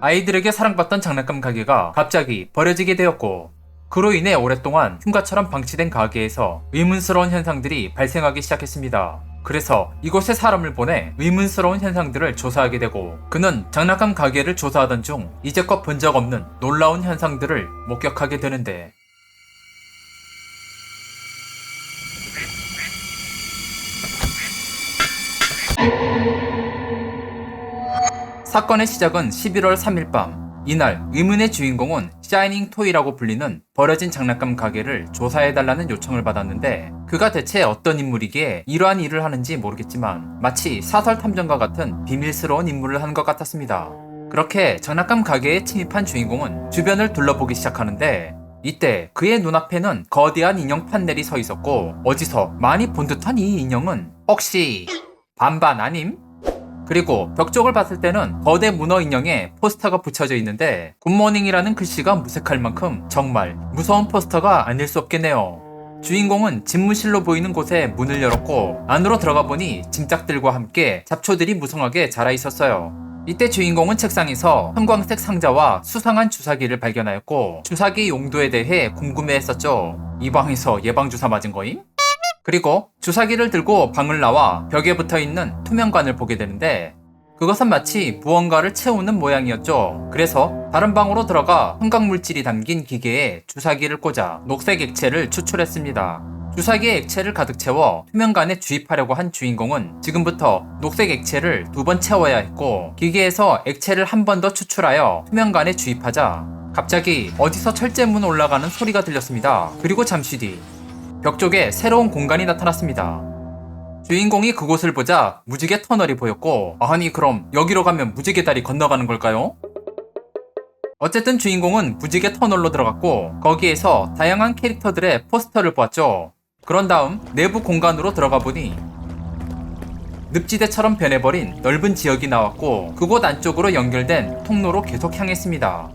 아이들에게 사랑받던 장난감 가게가 갑자기 버려지게 되었고 그로 인해 오랫동안 흉가처럼 방치된 가게에서 의문스러운 현상들이 발생하기 시작했습니다. 그래서 이곳에 사람을 보내 의문스러운 현상들을 조사하게 되고 그는 장난감 가게를 조사하던 중 이제껏 본 적 없는 놀라운 현상들을 목격하게 되는데 사건의 시작은 11월 3일 밤. 이날 의문의 주인공은 샤이닝 토이라고 불리는 버려진 장난감 가게를 조사해달라는 요청을 받았는데 그가 대체 어떤 인물이기에 이러한 일을 하는지 모르겠지만 마치 사설 탐정과 같은 비밀스러운 임무를 한것 같았습니다. 그렇게 장난감 가게에 침입한 주인공은 주변을 둘러보기 시작하는데 이때 그의 눈앞에는 거대한 인형 판넬이 서 있었고 어디서 많이 본 듯한 이 인형은 혹시 반반 아님? 그리고 벽 쪽을 봤을 때는 거대 문어 인형에 포스터가 붙여져 있는데 굿모닝이라는 글씨가 무색할 만큼 정말 무서운 포스터가 아닐 수 없겠네요. 주인공은 집무실로 보이는 곳에 문을 열었고 안으로 들어가 보니 짐짝들과 함께 잡초들이 무성하게 자라 있었어요. 이때 주인공은 책상에서 형광색 상자와 수상한 주사기를 발견하였고 주사기 용도에 대해 궁금해했었죠. 이 방에서 예방주사 맞은 거임? 그리고 주사기를 들고 방을 나와 벽에 붙어 있는 투명관을 보게 되는데 그것은 마치 무언가를 채우는 모양이었죠. 그래서 다른 방으로 들어가 형광물질이 담긴 기계에 주사기를 꽂아 녹색 액체를 추출했습니다. 주사기에 액체를 가득 채워 투명관에 주입하려고 한 주인공은 지금부터 녹색 액체를 두 번 채워야 했고 기계에서 액체를 한 번 더 추출하여 투명관에 주입하자 갑자기 어디서 철제문 올라가는 소리가 들렸습니다. 그리고 잠시 뒤 벽 쪽에 새로운 공간이 나타났습니다. 주인공이 그곳을 보자 무지개 터널이 보였고 아니 그럼 여기로 가면 무지개 다리 건너가는 걸까요? 어쨌든 주인공은 무지개 터널로 들어갔고 거기에서 다양한 캐릭터들의 포스터를 보았죠. 그런 다음 내부 공간으로 들어가 보니 늪지대처럼 변해버린 넓은 지역이 나왔고 그곳 안쪽으로 연결된 통로로 계속 향했습니다.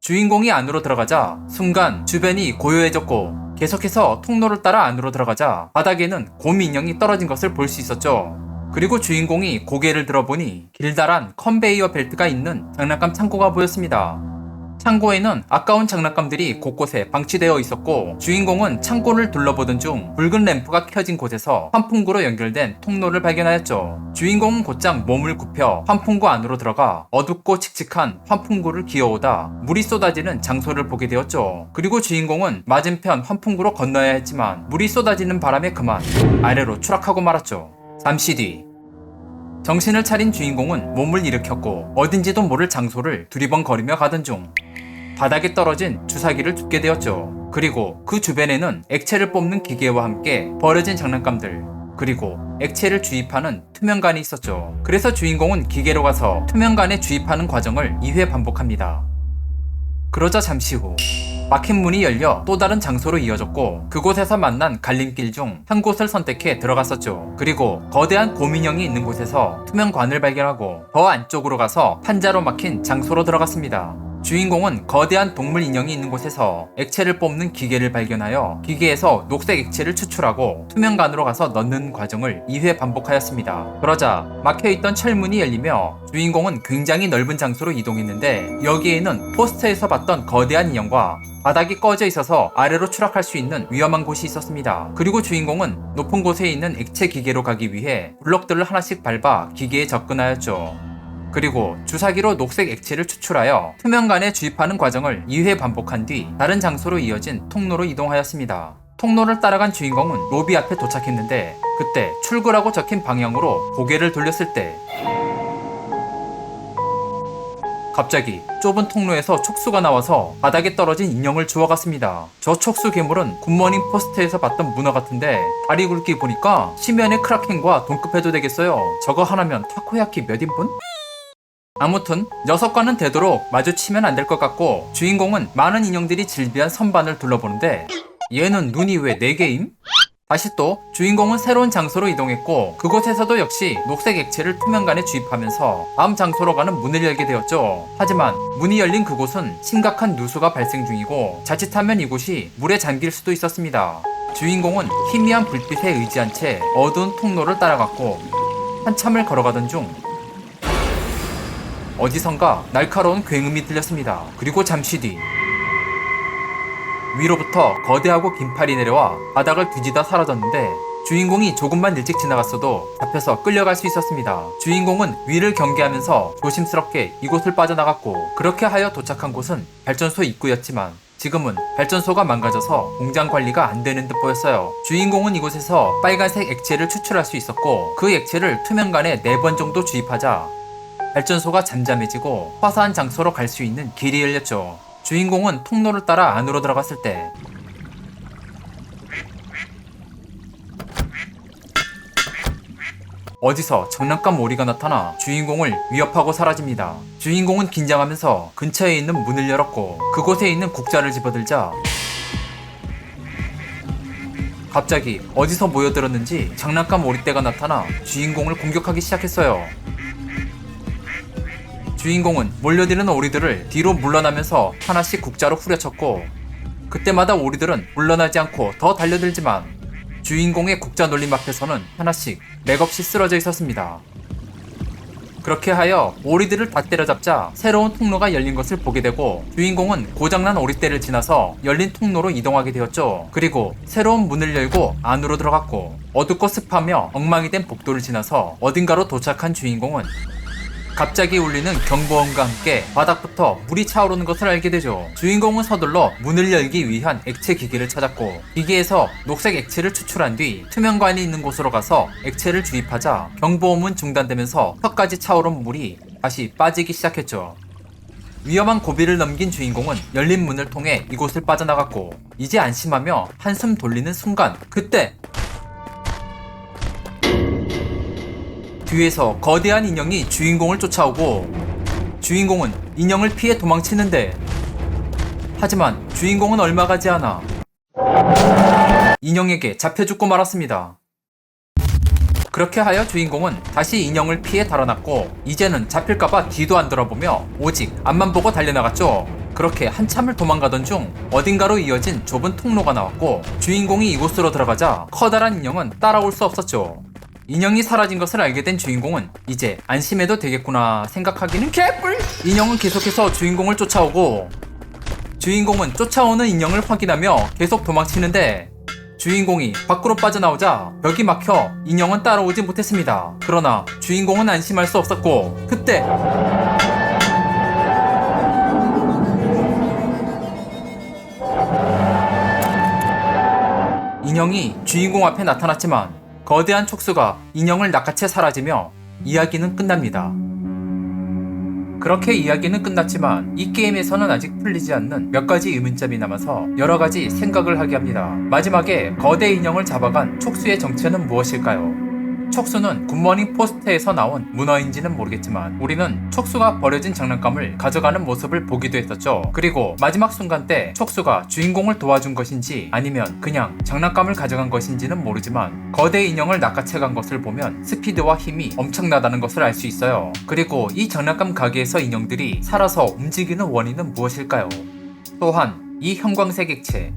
주인공이 안으로 들어가자 순간 주변이 고요해졌고 계속해서 통로를 따라 안으로 들어가자 바닥에는 곰 인형이 떨어진 것을 볼 수 있었죠. 그리고 주인공이 고개를 들어보니 길다란 컨베이어 벨트가 있는 장난감 창고가 보였습니다. 창고에는 아까운 장난감들이 곳곳에 방치되어 있었고 주인공은 창고를 둘러보던 중 붉은 램프가 켜진 곳에서 환풍구로 연결된 통로를 발견하였죠. 주인공은 곧장 몸을 굽혀 환풍구 안으로 들어가 어둡고 칙칙한 환풍구를 기어오다 물이 쏟아지는 장소를 보게 되었죠. 그리고 주인공은 맞은편 환풍구로 건너야 했지만 물이 쏟아지는 바람에 그만 아래로 추락하고 말았죠. 잠시 뒤 정신을 차린 주인공은 몸을 일으켰고 어딘지도 모를 장소를 두리번거리며 가던 중 바닥에 떨어진 주사기를 줍게 되었죠. 그리고 그 주변에는 액체를 뽑는 기계와 함께 버려진 장난감들 그리고 액체를 주입하는 투명관이 있었죠. 그래서 주인공은 기계로 가서 투명관에 주입하는 과정을 2회 반복합니다. 그러자 잠시 후 막힌 문이 열려 또 다른 장소로 이어졌고 그곳에서 만난 갈림길 중 한 곳을 선택해 들어갔었죠. 그리고 거대한 곰인형이 있는 곳에서 투명관을 발견하고 더 안쪽으로 가서 판자로 막힌 장소로 들어갔습니다. 주인공은 거대한 동물 인형이 있는 곳에서 액체를 뽑는 기계를 발견하여 기계에서 녹색 액체를 추출하고 투명관으로 가서 넣는 과정을 2회 반복하였습니다. 그러자 막혀있던 철문이 열리며 주인공은 굉장히 넓은 장소로 이동했는데 여기에는 포스터에서 봤던 거대한 인형과 바닥이 꺼져 있어서 아래로 추락할 수 있는 위험한 곳이 있었습니다. 그리고 주인공은 높은 곳에 있는 액체 기계로 가기 위해 블록들을 하나씩 밟아 기계에 접근하였죠. 그리고 주사기로 녹색 액체를 추출하여 투명관에 주입하는 과정을 2회 반복한 뒤 다른 장소로 이어진 통로로 이동하였습니다. 통로를 따라간 주인공은 로비 앞에 도착했는데 그때 출구라고 적힌 방향으로 고개를 돌렸을 때 갑자기 좁은 통로에서 촉수가 나와서 바닥에 떨어진 인형을 주워갔습니다. 저 촉수 괴물은 굿모닝 포스트에서 봤던 문어 같은데 다리 굵기 보니까 심연의 크라켄과 동급해도 되겠어요. 저거 하나면 타코야키 몇 인분? 아무튼 녀석과는 되도록 마주치면 안 될 것 같고 주인공은 많은 인형들이 질비한 선반을 둘러보는데 얘는 눈이 왜 4개임? 다시 또 주인공은 새로운 장소로 이동했고 그곳에서도 역시 녹색 액체를 투명관에 주입하면서 다음 장소로 가는 문을 열게 되었죠. 하지만 문이 열린 그곳은 심각한 누수가 발생 중이고 자칫하면 이곳이 물에 잠길 수도 있었습니다. 주인공은 희미한 불빛에 의지한 채 어두운 통로를 따라갔고 한참을 걸어가던 중 어디선가 날카로운 굉음이 들렸습니다. 그리고 잠시 뒤 위로부터 거대하고 긴 팔이 내려와 바닥을 뒤지다 사라졌는데 주인공이 조금만 일찍 지나갔어도 잡혀서 끌려갈 수 있었습니다. 주인공은 위를 경계하면서 조심스럽게 이곳을 빠져나갔고 그렇게 하여 도착한 곳은 발전소 입구였지만 지금은 발전소가 망가져서 공장 관리가 안 되는 듯 보였어요. 주인공은 이곳에서 빨간색 액체를 추출할 수 있었고 그 액체를 투명관에 4번 정도 주입하자 발전소가 잠잠해지고 화사한 장소로 갈 수 있는 길이 열렸죠. 주인공은 통로를 따라 안으로 들어갔을 때 어디서 장난감 오리가 나타나 주인공을 위협하고 사라집니다. 주인공은 긴장하면서 근처에 있는 문을 열었고 그곳에 있는 국자를 집어들자 갑자기 어디서 모여들었는지 장난감 오리떼가 나타나 주인공을 공격하기 시작했어요. 주인공은 몰려드는 오리들을 뒤로 물러나면서 하나씩 국자로 후려쳤고 그때마다 오리들은 물러나지 않고 더 달려들지만 주인공의 국자 놀림 앞에서는 하나씩 맥없이 쓰러져 있었습니다. 그렇게 하여 오리들을 다 때려잡자 새로운 통로가 열린 것을 보게 되고 주인공은 고장난 오리떼를 지나서 열린 통로로 이동하게 되었죠. 그리고 새로운 문을 열고 안으로 들어갔고 어둡고 습하며 엉망이 된 복도를 지나서 어딘가로 도착한 주인공은 갑자기 울리는 경보음과 함께 바닥부터 물이 차오르는 것을 알게 되죠. 주인공은 서둘러 문을 열기 위한 액체 기계를 찾았고 기계에서 녹색 액체를 추출한 뒤 투명관이 있는 곳으로 가서 액체를 주입하자 경보음은 중단되면서 턱까지 차오른 물이 다시 빠지기 시작했죠. 위험한 고비를 넘긴 주인공은 열린 문을 통해 이곳을 빠져나갔고 이제 안심하며 한숨 돌리는 순간 그때 뒤에서 거대한 인형이 주인공을 쫓아오고 주인공은 인형을 피해 도망치는데 하지만 주인공은 얼마 가지 않아 인형에게 잡혀 죽고 말았습니다. 그렇게 하여 주인공은 다시 인형을 피해 달아났고 이제는 잡힐까봐 뒤도 안 돌아보며 오직 앞만 보고 달려나갔죠. 그렇게 한참을 도망가던 중 어딘가로 이어진 좁은 통로가 나왔고 주인공이 이곳으로 들어가자 커다란 인형은 따라올 수 없었죠. 인형이 사라진 것을 알게 된 주인공은 이제 안심해도 되겠구나 생각하기는 개뿔! 인형은 계속해서 주인공을 쫓아오고 주인공은 쫓아오는 인형을 확인하며 계속 도망치는데 주인공이 밖으로 빠져나오자 벽이 막혀 인형은 따라오지 못했습니다. 그러나 주인공은 안심할 수 없었고 그때 인형이 주인공 앞에 나타났지만 거대한 촉수가 인형을 낚아채 사라지며 이야기는 끝납니다. 그렇게 이야기는 끝났지만 이 게임에서는 아직 풀리지 않는 몇 가지 의문점이 남아서 여러 가지 생각을 하게 합니다. 마지막에 거대 인형을 잡아간 촉수의 정체는 무엇일까요? 촉수는 굿모닝 포스트에서 나온 문어인지는 모르겠지만 우리는 촉수가 버려진 장난감을 가져가는 모습을 보기도 했었죠. 그리고 마지막 순간 때 촉수가 주인공을 도와준 것인지 아니면 그냥 장난감을 가져간 것인지는 모르지만 거대 인형을 낚아채 간 것을 보면 스피드와 힘이 엄청나다는 것을 알 수 있어요. 그리고 이 장난감 가게에서 인형들이 살아서 움직이는 원인은 무엇일까요? 또한 이 형광색 액체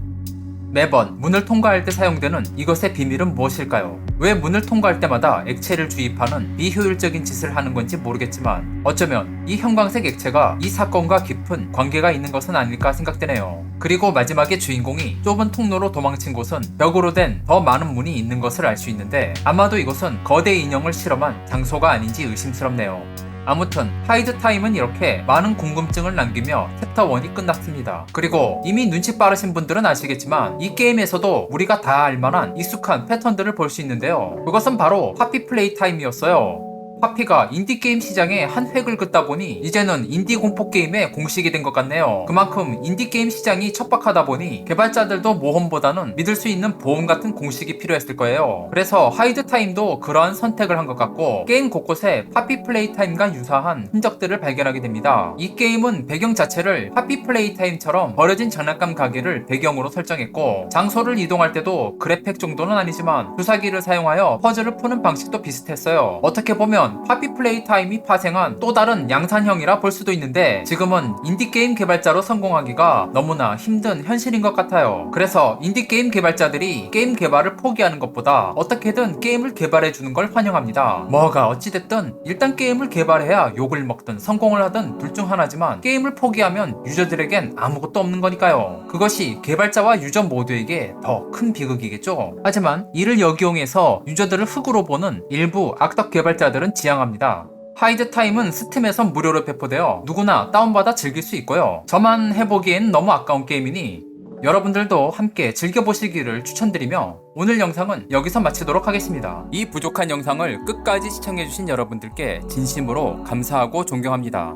매번 문을 통과할 때 사용되는 이것의 비밀은 무엇일까요? 왜 문을 통과할 때마다 액체를 주입하는 비효율적인 짓을 하는 건지 모르겠지만 어쩌면 이 형광색 액체가 이 사건과 깊은 관계가 있는 것은 아닐까 생각되네요. 그리고 마지막에 주인공이 좁은 통로로 도망친 곳은 벽으로 된 더 많은 문이 있는 것을 알 수 있는데 아마도 이곳은 거대 인형을 실험한 장소가 아닌지 의심스럽네요. 아무튼 하이드 타임은 이렇게 많은 궁금증을 남기며 챕터 1이 끝났습니다. 그리고 이미 눈치 빠르신 분들은 아시겠지만 이 게임에서도 우리가 다 알만한 익숙한 패턴들을 볼 수 있는데요. 그것은 바로 하피 플레이 타임이었어요. 파피가 인디게임 시장에 한 획을 긋다 보니 이제는 인디 공포 게임의 공식이 된 것 같네요. 그만큼 인디게임 시장이 척박하다 보니 개발자들도 모험보다는 믿을 수 있는 보험 같은 공식이 필요했을 거예요. 그래서 하이드 타임도 그러한 선택을 한 것 같고 게임 곳곳에 파피 플레이 타임과 유사한 흔적들을 발견하게 됩니다. 이 게임은 배경 자체를 파피 플레이 타임처럼 버려진 장난감 가게를 배경으로 설정했고 장소를 이동할 때도 그래픽 정도는 아니지만 주사기를 사용하여 퍼즐을 푸는 방식도 비슷했어요. 어떻게 보면 보면 파피 플레이 타임이 파생한 또 다른 양산형이라 볼 수도 있는데 지금은 인디게임 개발자로 성공하기가 너무나 힘든 현실인 것 같아요. 그래서 인디게임 개발자들이 게임 개발을 포기하는 것보다 어떻게든 게임을 개발해 주는 걸 환영합니다. 뭐가 어찌됐든 일단 게임을 개발해야 욕을 먹든 성공을 하든 둘 중 하나지만 게임을 포기하면 유저들에겐 아무것도 없는 거니까요. 그것이 개발자와 유저 모두에게 더 큰 비극이겠죠. 하지만 이를 역이용해서 유저들을 흑으로 보는 일부 악덕 개발자들은 지향합니다. 하이드 타임은 스팀에서 무료로 배포되어 누구나 다운받아 즐길 수 있고요. 저만 해보기엔 너무 아까운 게임이니 여러분들도 함께 즐겨보시기를 추천드리며 오늘 영상은 여기서 마치도록 하겠습니다. 이 부족한 영상을 끝까지 시청해주신 여러분들께 진심으로 감사하고 존경합니다.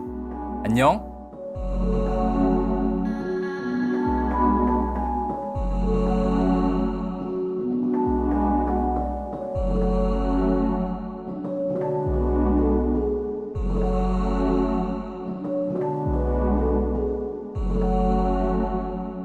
안녕!